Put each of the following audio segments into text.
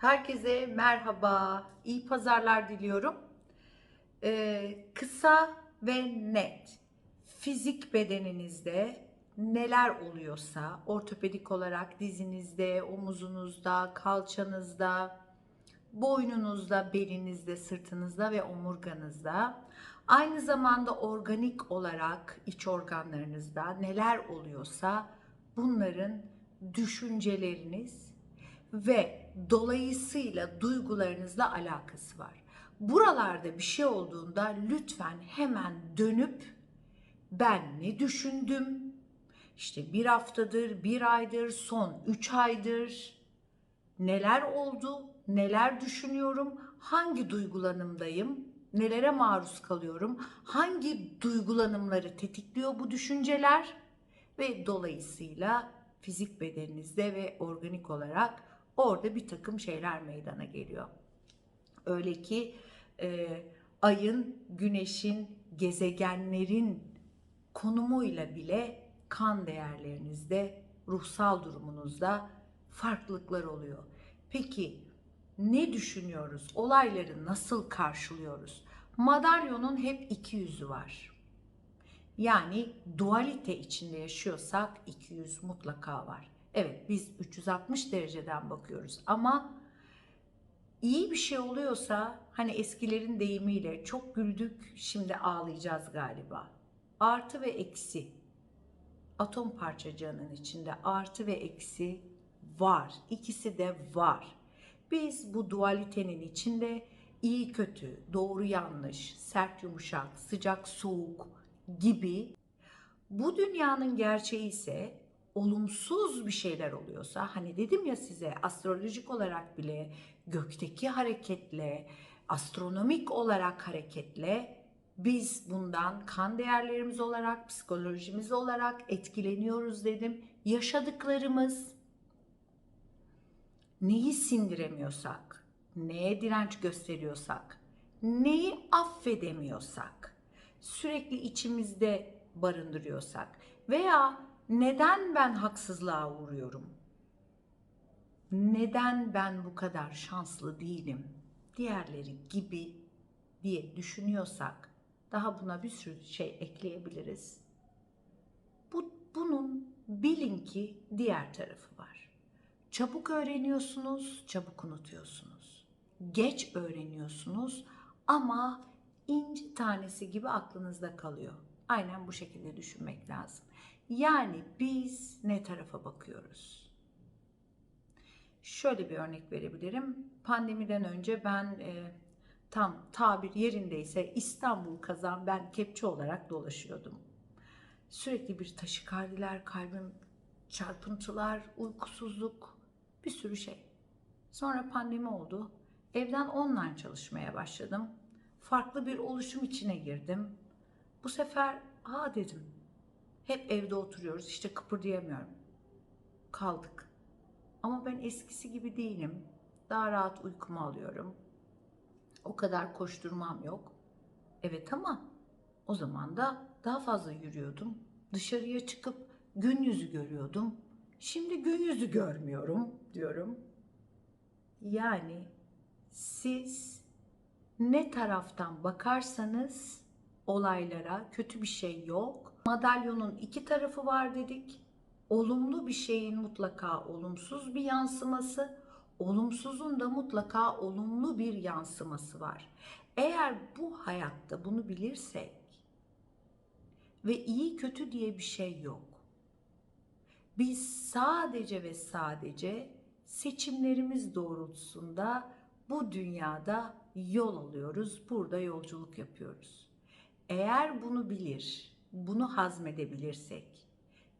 Herkese merhaba, iyi pazarlar diliyorum. Ee, kısa ve net, fizik bedeninizde neler oluyorsa, ortopedik olarak dizinizde, omuzunuzda, kalçanızda, boynunuzda, belinizde, sırtınızda ve omurganızda, aynı zamanda organik olarak iç organlarınızda neler oluyorsa bunların düşünceleriniz ve dolayısıyla duygularınızla alakası var. Buralarda bir şey olduğunda lütfen hemen dönüp ben ne düşündüm? İşte bir haftadır, bir aydır, son üç aydır neler oldu, neler düşünüyorum, hangi duygulanımdayım, nelere maruz kalıyorum, hangi duygulanımları tetikliyor bu düşünceler ve dolayısıyla fizik bedeninizde ve organik olarak orada bir takım şeyler meydana geliyor. Öyle ki e, ayın, güneşin, gezegenlerin konumuyla bile kan değerlerinizde, ruhsal durumunuzda farklılıklar oluyor. Peki ne düşünüyoruz? Olayları nasıl karşılıyoruz? Madalyonun hep iki yüzü var. Yani dualite içinde yaşıyorsak 200 mutlaka var. Evet biz 360 dereceden bakıyoruz ama iyi bir şey oluyorsa hani eskilerin deyimiyle çok güldük şimdi ağlayacağız galiba. Artı ve eksi. Atom parçacığının içinde artı ve eksi var. İkisi de var. Biz bu dualitenin içinde iyi kötü, doğru yanlış, sert yumuşak, sıcak soğuk gibi bu dünyanın gerçeği ise olumsuz bir şeyler oluyorsa hani dedim ya size astrolojik olarak bile gökteki hareketle astronomik olarak hareketle biz bundan kan değerlerimiz olarak psikolojimiz olarak etkileniyoruz dedim. Yaşadıklarımız neyi sindiremiyorsak, neye direnç gösteriyorsak, neyi affedemiyorsak, sürekli içimizde barındırıyorsak veya neden ben haksızlığa uğruyorum? Neden ben bu kadar şanslı değilim? Diğerleri gibi diye düşünüyorsak daha buna bir sürü şey ekleyebiliriz. Bu, bunun bilin ki diğer tarafı var. Çabuk öğreniyorsunuz, çabuk unutuyorsunuz. Geç öğreniyorsunuz ama inci tanesi gibi aklınızda kalıyor. Aynen bu şekilde düşünmek lazım. Yani biz ne tarafa bakıyoruz? Şöyle bir örnek verebilirim. Pandemiden önce ben e, tam tabir yerindeyse İstanbul kazan ben kepçe olarak dolaşıyordum. Sürekli bir taşikardiler, kalbim çarpıntılar, uykusuzluk, bir sürü şey. Sonra pandemi oldu. Evden online çalışmaya başladım. Farklı bir oluşum içine girdim. Bu sefer aa dedim. Hep evde oturuyoruz işte kıpırdayamıyorum. Kaldık. Ama ben eskisi gibi değilim. Daha rahat uykumu alıyorum. O kadar koşturmam yok. Evet ama o zaman da daha fazla yürüyordum. Dışarıya çıkıp gün yüzü görüyordum. Şimdi gün yüzü görmüyorum diyorum. Yani siz ne taraftan bakarsanız olaylara kötü bir şey yok. Madalyonun iki tarafı var dedik. Olumlu bir şeyin mutlaka olumsuz bir yansıması, olumsuzun da mutlaka olumlu bir yansıması var. Eğer bu hayatta bunu bilirsek ve iyi kötü diye bir şey yok. Biz sadece ve sadece seçimlerimiz doğrultusunda bu dünyada yol alıyoruz, burada yolculuk yapıyoruz. Eğer bunu bilir, bunu hazmedebilirsek,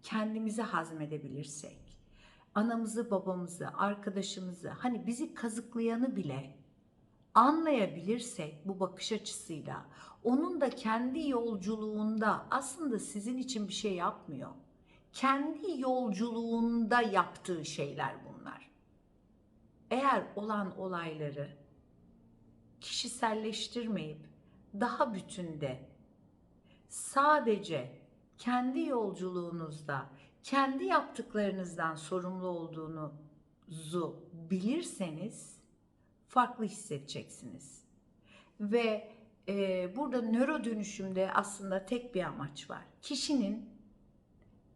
kendimizi hazmedebilirsek, anamızı, babamızı, arkadaşımızı, hani bizi kazıklayanı bile anlayabilirsek bu bakış açısıyla, onun da kendi yolculuğunda aslında sizin için bir şey yapmıyor. Kendi yolculuğunda yaptığı şeyler bunlar. Eğer olan olayları kişiselleştirmeyip daha bütünde sadece kendi yolculuğunuzda, kendi yaptıklarınızdan sorumlu olduğunuzu bilirseniz farklı hissedeceksiniz. Ve e, burada nöro dönüşümde aslında tek bir amaç var. Kişinin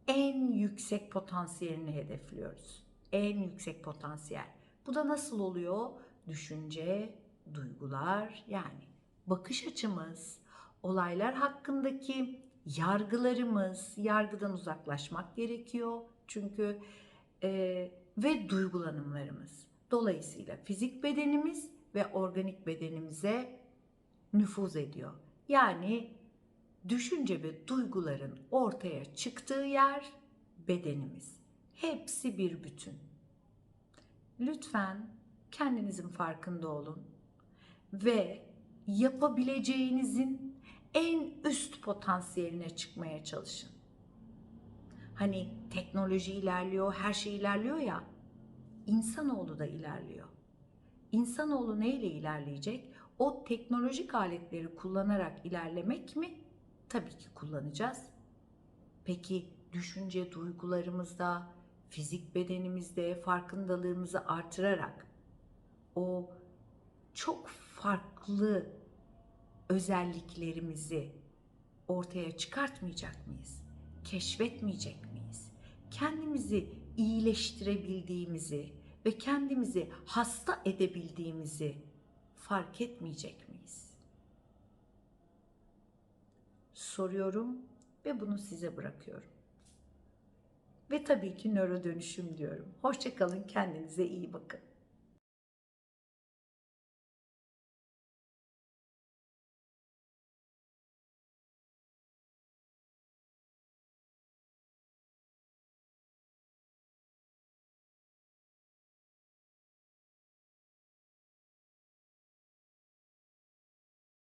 en yüksek potansiyelini hedefliyoruz. En yüksek potansiyel. Bu da nasıl oluyor? Düşünce, duygular yani bakış açımız, olaylar hakkındaki yargılarımız, yargıdan uzaklaşmak gerekiyor. Çünkü e, ve duygulanımlarımız. Dolayısıyla fizik bedenimiz ve organik bedenimize nüfuz ediyor. Yani düşünce ve duyguların ortaya çıktığı yer bedenimiz. Hepsi bir bütün. Lütfen kendinizin farkında olun ve yapabileceğinizin en üst potansiyeline çıkmaya çalışın. Hani teknoloji ilerliyor, her şey ilerliyor ya. İnsanoğlu da ilerliyor. İnsanoğlu neyle ilerleyecek? O teknolojik aletleri kullanarak ilerlemek mi? Tabii ki kullanacağız. Peki düşünce duygularımızda, fizik bedenimizde farkındalığımızı artırarak o çok farklı özelliklerimizi ortaya çıkartmayacak mıyız? Keşfetmeyecek miyiz? Kendimizi iyileştirebildiğimizi ve kendimizi hasta edebildiğimizi fark etmeyecek miyiz? Soruyorum ve bunu size bırakıyorum. Ve tabii ki nöro dönüşüm diyorum. Hoşçakalın, kendinize iyi bakın.